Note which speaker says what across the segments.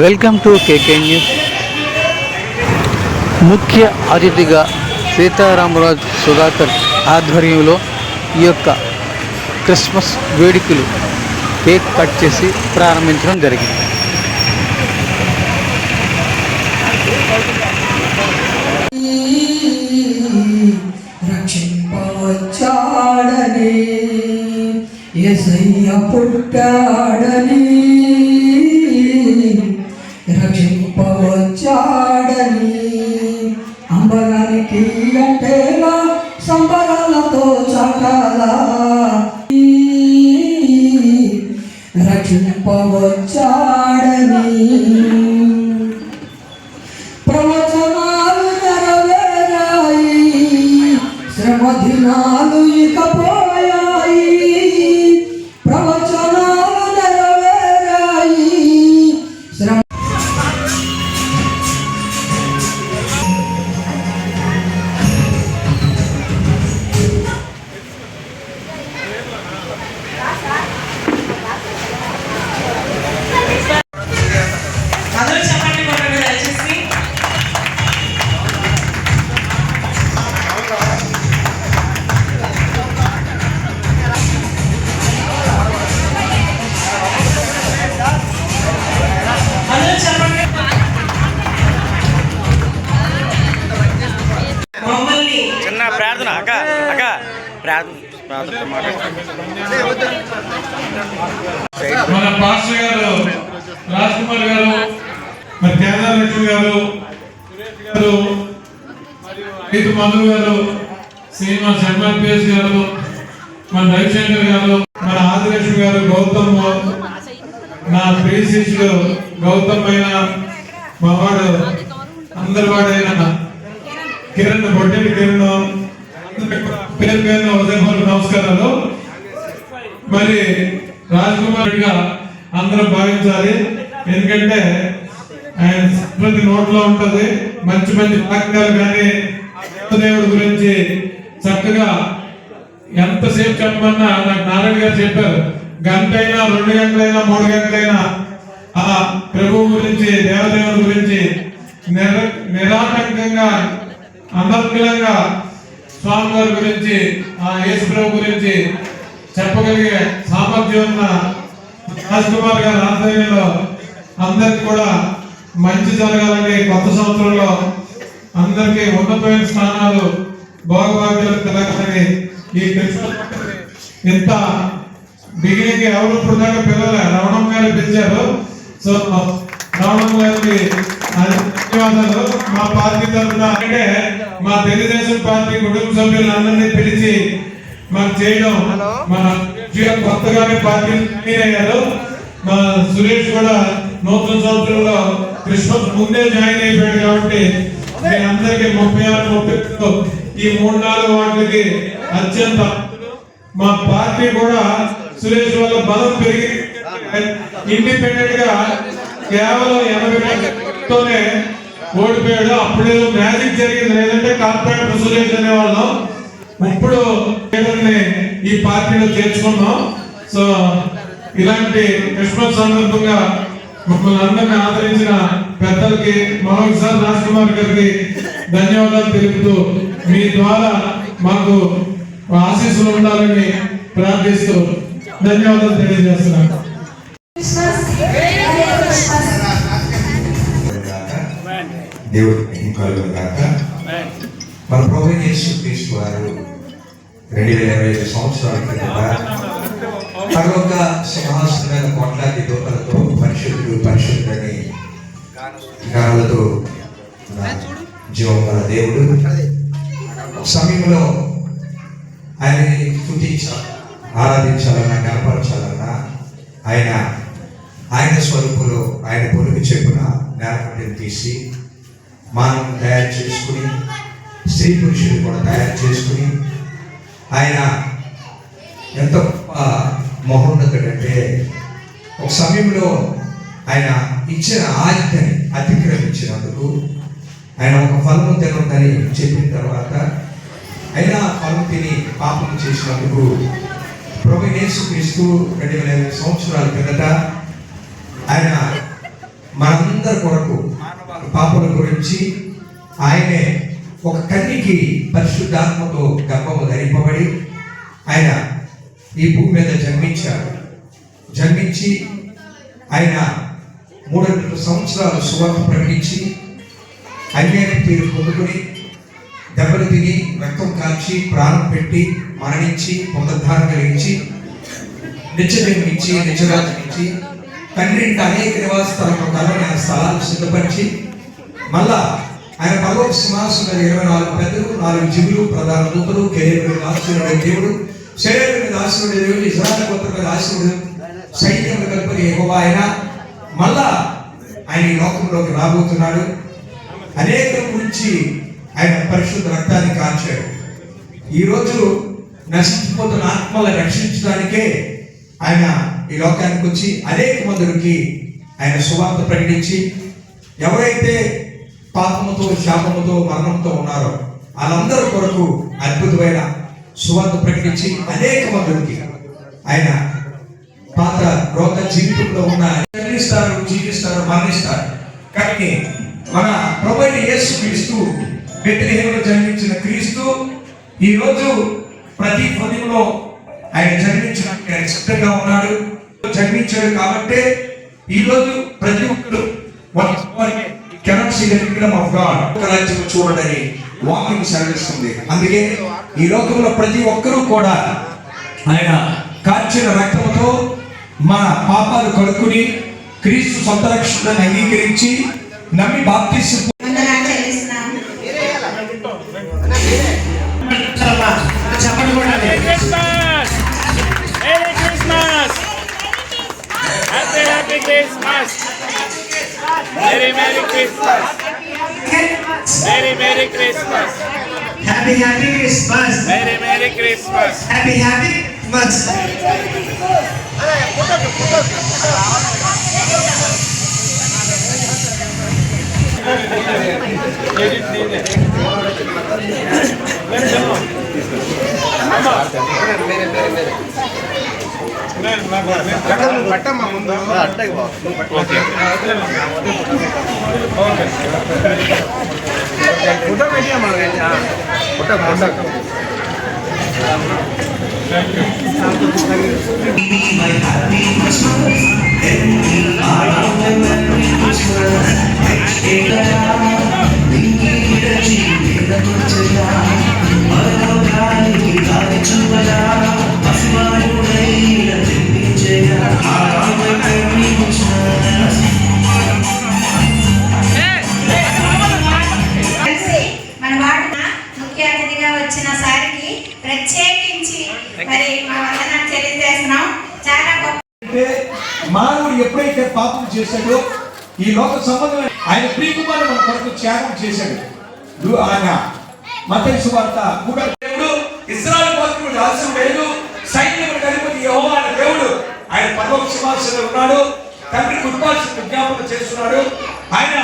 Speaker 1: Welcome to KK news. ముఖ్య అతిథిగా సీతారామరాజు సుధాకర్ ఆధ్వర్యంలో ఈ యొక్క క్రిస్మస్ వేడుకలు కేక్ కట్ చేసి ప్రారంభించడం జరిగింది.
Speaker 2: రక్షింపవచ్చాడని ఎసయ్య పుట్టాడని రక్షింపవచ్చాడని అంబరానికి అంటేలా సంబరాలతో చకాల రక్షింపవచ్చాడని. ప్రవచనాలు నెరవేరాయి.
Speaker 3: శ్రమధినా అక్క అక్క. ప్రార్థన ప్రార్థన.
Speaker 4: మన పాస్టర్ గారు రాజ్ కుమార్ గారు మరి కేదార్ లక్ష్మి గారు గారు మరియు ఐదు మధు గారు శ్రీనివాస్ ఎంఆర్పిఎస్ గారు మన రవిశంకర్ గారు మన ఆదిలక్ష్మి గారు గౌతమ్ నా ప్రియ శిష్యుడు గౌతమ్ అయిన మావాడు అందరి వాడైన కిరణ్ బొట్టెని కిరణ్ పేరు పేరున ఉదయపూర్వక నమస్కారాలు. మరి రాజ్ కుమార్గా అందరూ భావించాలి. ఎందుకంటే ఆయన ప్రతి నోట్లో ఉంటది. మంచి మంచి వాక్యాలు కానీ దేవుడి గురించి చక్కగా ఎంతసేపు చెప్పమన్నా నాకు నారాయణ గారు చెప్పారు. గంట అయినా రెండు గంటలైనా మూడు గంటలైనా ఆ ప్రభువు గురించి దేవదేవుడి గురించి నిర నిరాటంకంగా అనర్గళంగా స్వామి వారి గురించి ఆ యేసుప్రభు గురించి చెప్పగలిగే సామర్థ్యం ఉన్న రాజ్ కుమార్ గారి ఆధ్వర్యంలో అందరికి కూడా మంచి జరగాలని కొత్త సంవత్సరంలో అందరికీ ఉన్నతమైన స్థానాలు భోగభాగ్యాలు తిరగాలని ఈ క్రిస్మస్ ఇంత బిగినింగ్ ఎవరు ఇప్పుడు దాకా పిల్లలు రమణం గారు పిలిచారు. సో రమణం గారికి ధన్యవాదాలు. మా పార్టీ తరఫున అంటే మా తెలుగుదేశం పార్టీ కుటుంబ సభ్యులందరినీ పిలిచి మాకు చేయడం మన కొత్తగానే పార్టీ అయ్యారు మా సురేష్ కూడా నూతన సంవత్సరంలో క్రిస్మస్ ముందే జాయిన్ అయిపోయాడు కాబట్టి మీ అందరికి ముప్పై ఆరు ముప్పై ఈ మూడు నాలుగు వాటికి అత్యంత మా పార్టీ కూడా సురేష్ వల్ల బలం పెరిగి ఇండిపెండెంట్గా కేవలం ఎనభై తోనే ఓడిపోయాడు అప్పుడు మ్యాజిక్ జరిగింది. లేదంటే కార్పొరేట్ సురేష్ అనేవాళ్ళం ఇప్పుడు ఈ పార్టీలో చేర్చుకున్నాం సో ఇలాంటి క్రిస్మస్ సందర్భంగా మమ్మల్ని అందరినీ ఆదరించిన పెద్దలకి మరొకసారి రాజ్ కుమార్ గారికి ధన్యవాదాలు తెలుపుతూ మీ ద్వారా మాకు ఆశీస్సులు ఉండాలని ప్రార్థిస్తూ ధన్యవాదాలు తెలియజేస్తున్నాను.
Speaker 5: దేవుడు కలుగును గాక మన ప్రభు యేసు క్రీస్తు వారు రెండు వేల ఇరవై ఐదు సంవత్సరాల క్రిందట పరలోక సింహాసనమైన కోట్లాది దూతలతో పరిశుద్ధుడు పరిశుద్ధుడని గానాలతో మన జీవం దేవుడు సమయంలో ఆయన్ని స్తుతించాలి ఆరాధించాలన్నా గనపరచాలన్నా ఆయన ఆయన స్వరూపులో ఆయన పొలుగు చెప్పున నేలపట్టిని తీసి మానవం తయారు చేసుకుని స్త్రీ పురుషులు కూడా తయారు చేసుకుని ఆయన ఎంత మహోన్నతుడంటే ఒక సమయంలో ఆయన ఇచ్చిన ఆజ్ఞని అతిక్రమించినందుకు ఆయన ఒక ఫలము తినొద్దని చెప్పిన తర్వాత అయినా ఫలం తిని పాపం చేసినందుకు ప్రభు యేసు క్రీస్తు రెండు వేల సంవత్సరాల కిందట ఆయన మనందరి కొరకు పాపల గురించి ఆయనే ఒక కన్నికి పరిశుద్ధాత్మతో గర్భము ధరింపబడి ఆయన ఈ భూమి మీద జన్మించారు జన్మించి ఆయన మూడున్నర సంవత్సరాలు సువార్త ప్రకటించి అన్యాయం తీరు పొందుకుని దెబ్బలు తిని రక్తం కాల్చి ప్రాణం పెట్టి మరణించి పునరుద్ధారం కలిగించి నిత్యజన్మించి ఇచ్చి నుంచి ఇచ్చి తండ్రి అనేక నివాస స్థలంలో తలమైన స్థలాలు సిద్ధపరిచి మళ్ళా ఆయన పర్వత సింహాసనం మీద ఇరవై నాలుగు పెద్దలు నాలుగు జిగులు ప్రధాన దూతలు కెరీర్ మీద దేవుడు శరీరం మీద ఆశీర్వడే దేవుడు ఇజ్రాయల్ గోత్రం మీద ఆశీర్వడే సైన్యం కలుపుని యెహోవా ఆయన మళ్ళా ఆయన ఈ లోకంలోకి రాబోతున్నాడు. అనేక గురించి ఆయన పరిశుద్ధ రక్తాన్ని కాల్చాడు. ఈరోజు నశించిపోతున్న ఆత్మలను రక్షించడానికే ఆయన ఈ లోకానికి వచ్చి అనేక మందికి ఆయన సువార్త ప్రకటించి ఎవరైతే పాపముతో శాపముతో మరణంతో ఉన్నారో వాళ్ళందరి కొరకు అద్భుతమైన సువార్త ప్రకటించి అనేక మందికి ఆయన పాత రోగ జీవితంలో ఉన్న జన్మిస్తారు జీవిస్తారు మరణిస్తారు. కానీ మన ప్రభు యేసు క్రీస్తు బెత్లెహేములో జన్మించిన క్రీస్తు ఈ రోజు ప్రతి హృదయంలో ఆయన జన్మించడానికి ఆయన సిద్ధంగా ఉన్నాడు. జన్మించాడు కాబట్టి ఈ రోజు ప్రతి ఒక్కరు వాళ్ళ see the kingdom of God రాజ్యం చూడడని వాక్యం సెలవిస్తుంది. అందుకే ఈ లోకంలో ప్రతి ఒక్కరూ కూడా ఆయన కార్చిన రక్తంతో మన పాపాలు కడుక్కుని క్రీస్తు సొంత రక్షణను అంగీకరించి నమ్మి బాప్తీసు
Speaker 6: Merry, Merry
Speaker 7: Christmas. Merry, Merry Christmas. Happy, Happy Christmas. Merry, Merry Christmas. Happy, Happy Christmas. मेरे मेरे मेरे
Speaker 6: హ్యాపీ హ్యాపీ క్రిస్మస్
Speaker 8: కలిసి తెలియజేస్తున్నాం చాలా
Speaker 5: అంటే మానవుడు ఎప్పుడైతే పాపం చేశాడో ఈ లోక సంబంధమైన ఆయన ప్రియకుమారుడు మన కొరకు త్యాగం చేశాడు. ఆయన మత సువార్త మూడో దేవుడు ఇస్రాయల్ గోత్రములు ఆలస్యం లేదు. సైన్యములు కలిపి యెహోవా దేవుడు ఆయన పరలోక సింహాసనంలో ఉన్నాడు. తండ్రి కృపాల్సిన విజ్ఞాపన చేస్తున్నాడు. ఆయన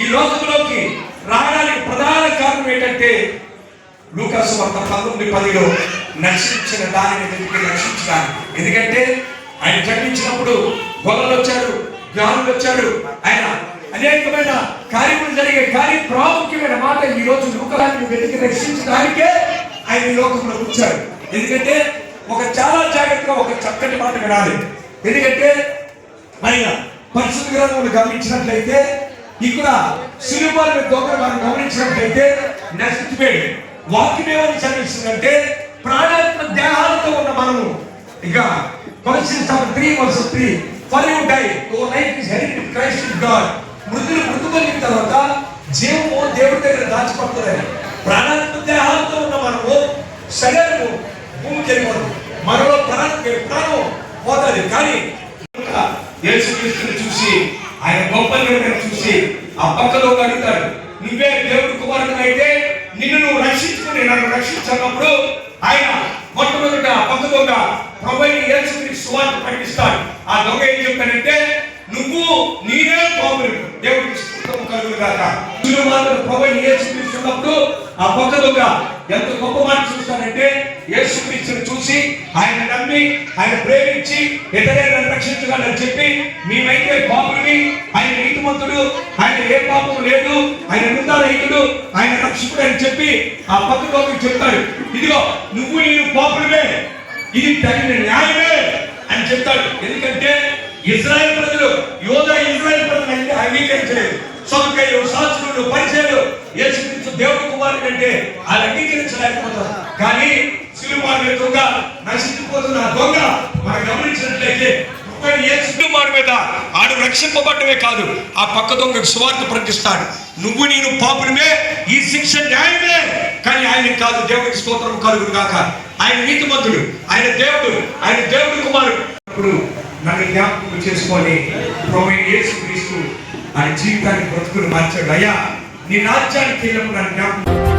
Speaker 5: ఈ లోకంలోకి రావడానికి ప్రధాన కారణం ఏంటంటే లూకాసు వార్త పంతొమ్మిది పదిలో నశించిన దానిని వెతికి రక్షించడానికి. ఎందుకంటే ఆయన జన్మించినప్పుడు గొల్లలు వచ్చాడు జ్ఞానులు వచ్చాడు ఆయన అనేకమైన కార్యములు జరిగే కానీ ప్రాముఖ్యమైన మాట ఈ రోజు లోకాన్ని వెతికి రక్షించడానికే ఆయన ఈ లోకంలో వచ్చాడు. ఎందుకంటే ఒక చాలా జాగ్రత్తగా ఒక చక్కటి మాట వినాలి. ఎందుకంటే ఆయన పరిశుద్ధ గ్రంథములు గమనించినట్లయితే ఇక్కడ సిలుబాల మీద దొంగలు మనం గమనించినట్లయితే నశించిపోయాడు. వాక్యం ఏమని చదివిస్తుందంటే ప్రాణాత్మ దేహాలతో ఉన్న మనము ఇక కొలసిన three verse three for you die oh life is herd Christ in God మృతులు మృతు పొందిన తర్వాత జీవము దేవుడి దగ్గర దాచిపడుతుంది ప్రాణాత్మ దేహాలతో ఉన్న మనము శరీరము భూమికి వెళ్ళిపోతుంది మనలో ప్రాణం ప్రాణం పోతుంది. కానీ యేసుక్రీస్తుని చూసి ఆయన గొప్ప చూసి ఆ పక్కలో అడుగుతాడు నువ్వే దేవుడి కుమారుడు అయితే నిన్ను నువ్వు రక్షించుకుని నన్ను రక్షించినప్పుడు ఆయన మొట్టమొదట ఆ పక్క దొంగ ప్రభుని యేసుక్రీస్తు సువార్త ప్రకటిస్తాడు. ఆ దొంగ ఏం చెప్తాడంటే నువ్వు నీనే పాపులు. దేవుడికి స్తోత్రము కలుగును నువ్వు మాత్రం ప్రభుని యేసుక్రీస్తు ఉన్నప్పుడు ఆ పక్క దొంగ ఎంత గొప్ప మాట చూస్తాడంటే యేసుక్రీస్తుని చూసి ఆయన నమ్మి ఆయన ప్రేమించి ఇతరులను రక్షించగలని చెప్పి మేమైతే పాపుని ఆయన నీతిమంతుడు ఆయన ఏ పాపం లేదు ఆయన నిందారహితుడు ఆయన రక్షకుడు అని చెప్పి ఆ పక్కతో చెప్తాడు. ఇదిగో నువ్వు నేను పాపులమే ఇది తగిన న్యాయమే అని చెప్తాడు. ఎందుకంటే ఇజ్రాయెల్ ప్రజలు యోధా ఇజ్రాయెల్ ప్రజలు అంగీకరించలేదు. సొంకయ్యలు శాస్త్రులు పరిచయాలు యేసుక్రీస్తు దేవుడు కుమారుడు అంటే వాళ్ళు అంగీకరించలేకపోతారు. కానీ సిలుమార్ దొంగ నశించిపోతున్న దొంగ మనం గమనించినట్లయితే ఒక్కడు మీద ఆడు రక్షింపబడమే కాదు ఆ పక్క దొంగకు సువార్త ప్రకటిస్తాడు. నువ్వు నేను పాపులమే ఈ శిక్ష న్యాయమే కానీ ఆయన కాదు దేవుడికి స్తోత్రం కలుగురు కాక ఆయన నీతిమంతుడు ఆయన దేవుడు ఆయన దేవుడి కుమారుడు. ఇప్పుడు నన్ను జ్ఞాపకం చేసుకొని యేసు క్రీస్తు ఆయన జీవితాన్ని బ్రతుకుని మార్చాడు. అయ్యా నీ రాజ్యానికి వెళ్ళినప్పుడు నన్ను జ్ఞాపకం